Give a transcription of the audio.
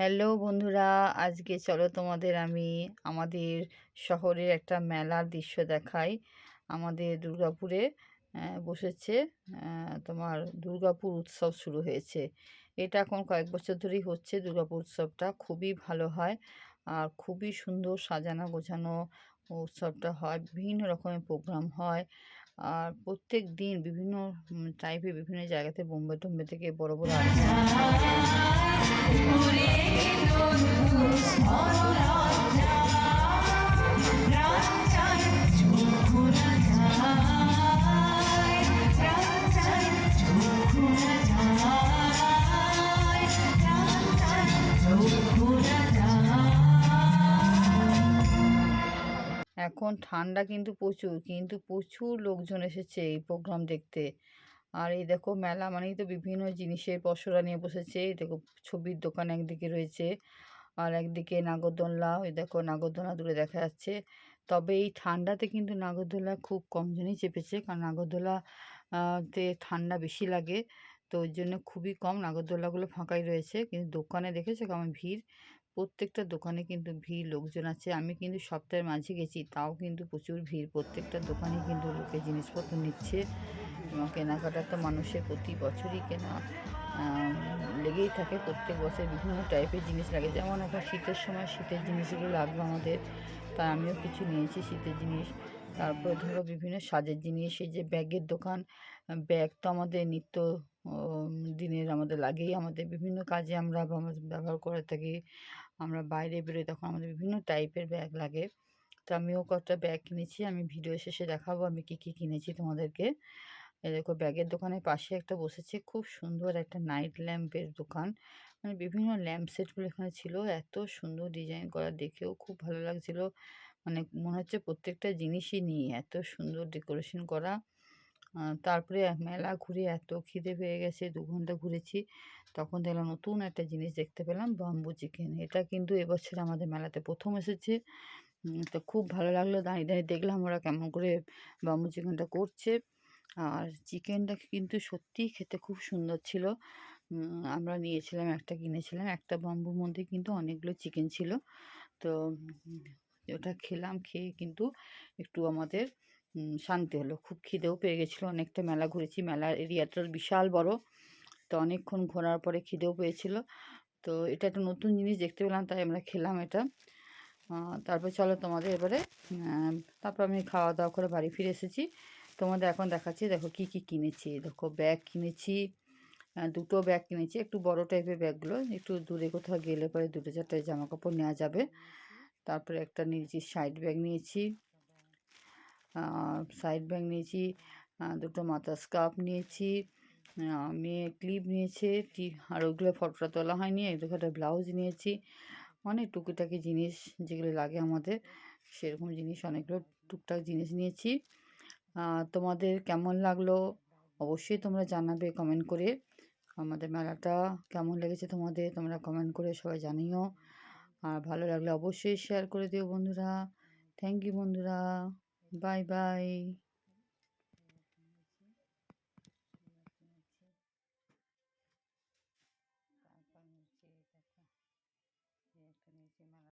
Hello বন্ধুরা, আজকে চলো তোমাদের আমি আমাদের শহরের একটা মেলার দৃশ্য দেখাই। আমাদের দুর্গাপুরে বসেছে তোমার দুর্গাপুর উৎসব শুরু হয়েছে। এটা এখন কয়েক বছর ধরেই হচ্ছে দুর্গাপুর উৎসবটা, খুবই ভালো হয় আর খুবই সুন্দর সাজানো গোছানো উৎসবটা হয়, বিভিন্ন রকমের প্রোগ্রাম হয় আর প্রত্যেক দিন বিভিন্ন টাইপের বিভিন্ন জায়গাতে বোম্বে টোম্বে থেকে বড় বড় এখন ঠান্ডা কিন্তু প্রচুর কিন্তু প্রচুর লোকজন এসেছে এই প্রোগ্রাম দেখতে। আর এই দেখো মেলা মানেই তো বিভিন্ন জিনিসের পসরা নিয়ে বসেছে। এই দেখো ছবির দোকান একদিকে রয়েছে আর একদিকে নাগরদোলনা ওই দেখো নাগরদোলনা দূরে দেখা যাচ্ছে। তবে এই ঠান্ডাতে কিন্তু নাগরদোলা খুব কম জনই চেপেছে, কারণ নাগরদোলা তে ঠান্ডা বেশি লাগে। তো ওই জন্য খুবই কম নাগরদোলাগুলো ফাঁকাই রয়েছে। কিন্তু দোকানে দেখেছ কেমন ভিড়? প্রত্যেকটা দোকানে কিন্তু ভিড়, লোকজন আছে। আমি কিন্তু সপ্তাহের মাঝে গেছি, তাও কিন্তু প্রচুর ভিড়। প্রত্যেকটা দোকানে কিন্তু লোকে জিনিসপত্র নিচ্ছে এবং কেনাকাটা তো মানুষের প্রতি বছরই কেনা লেগেই থাকে। প্রত্যেক বছর বিভিন্ন টাইপের জিনিস লাগে। যেমন এখন শীতের সময় শীতের জিনিসগুলো লাগবে আমাদের তাই আমিও কিছু নিয়েছি শীতের জিনিস। তারপরে ধরো বিভিন্ন সাজের জিনিস, এই যে ব্যাগের দোকান ব্যাগ তো আমাদের নিত্য দিনের আমাদের লাগেই। আমাদের বিভিন্ন কাজে আমরা ব্যবহার করে থাকি। আমরা বাইরে বেরোই তখন আমাদের বিভিন্ন টাইপের ব্যাগ লাগে। তো আমিও কয়েকটা ব্যাগ কিনেছি, আমি ভিডিও শেষে দেখাবো আমি কি কি কিনেছি তোমাদেরকে। দেখো ব্যাগের দোকানের পাশে একটা বসেছে, খুব সুন্দর একটা নাইট ল্যাম্পের দোকান। মানে বিভিন্ন ল্যাম্প সেটগুলো এখানে ছিল, এত সুন্দর ডিজাইন করা, দেখেও খুব ভালো লাগছিল। মানে মনে হচ্ছে প্রত্যেকটা জিনিসই নিয়ে এত সুন্দর ডেকোরেশন করা। তারপরে মেলা ঘুরে এত খিদে পেয়ে গেছে, দু ঘণ্টা ঘুরেছি। তখন দেখলাম নতুন একটা জিনিস দেখতে পেলাম বাম্বু চিকেন এটা কিন্তু এবছর আমাদের মেলাতে প্রথম এসেছে। তো খুব ভালো লাগল, দাঁড়িয়ে দাঁড়িয়ে দেখলাম ওরা কেমন করে বাম্বু চিকেনটা করছে। আর চিকেনটা কিন্তু সত্যিই খেতে খুব সুন্দর ছিল। আমরা নিয়েছিলাম, একটা কিনেছিলাম। একটা বাম্বুর মধ্যে কিন্তু অনেকগুলো চিকেন ছিল। তো ওটা খেলাম খেয়ে কিন্তু একটু আমাদের শান্তি হলো। খুব খিদেও পেয়ে গেছিল। অনেকটা মেলা ঘুরেছি। মেলার এরিয়াটা বিশাল বড়। তো অনেকক্ষণ ঘোরার পরে খিদেও পেয়েছিল। তো এটা একটা নতুন জিনিস দেখতে পেলাম, তাই আমরা খেলাম এটা। তারপর চলো তোমাদের এবারে তারপর আমি খাওয়া দাওয়া করে বাড়ি ফিরে এসেছি। তোমাদের এখন দেখাচ্ছি, দেখো কি কি কিনেছি। দেখো ব্যাগ কিনেছি দুটো ব্যাগ কিনেছি। একটু বড় টাইপের ব্যাগগুলো, একটু দূরে কোথাও গেলে পরে দুটো চারটে জামা কাপড় নেওয়া যাবে। তারপরে একটা নিয়েছি সাইড ব্যাগ নিয়েছি। সাইড ব্যাগ নিয়েছি দুটো মাথা স্কার্ফ নিয়েছি মেয়ে ক্লিপ নিয়েছে টি আর ওগুলো ফটোটা তোলা হয়নি, এই দেখো একটা ব্লাউজ নিয়েছি। অনেক টুকিটাকি জিনিস যেগুলো লাগে আমাদের, সেরকম জিনিস, অনেকগুলো টুকটাক জিনিস নিয়েছি। তোমাদের কেমন লাগল? অবশ্যই তোমরা জানাবে কমেন্ট করে। আমাদের মেলাটা কেমন লেগেছে তোমাদের, তোমরা কমেন্ট করে সবাই জানিও। আর ভালো লাগলে অবশ্যই শেয়ার করে দিও বন্ধুরা। থ্যাংক ইউ বন্ধুরা। Bye bye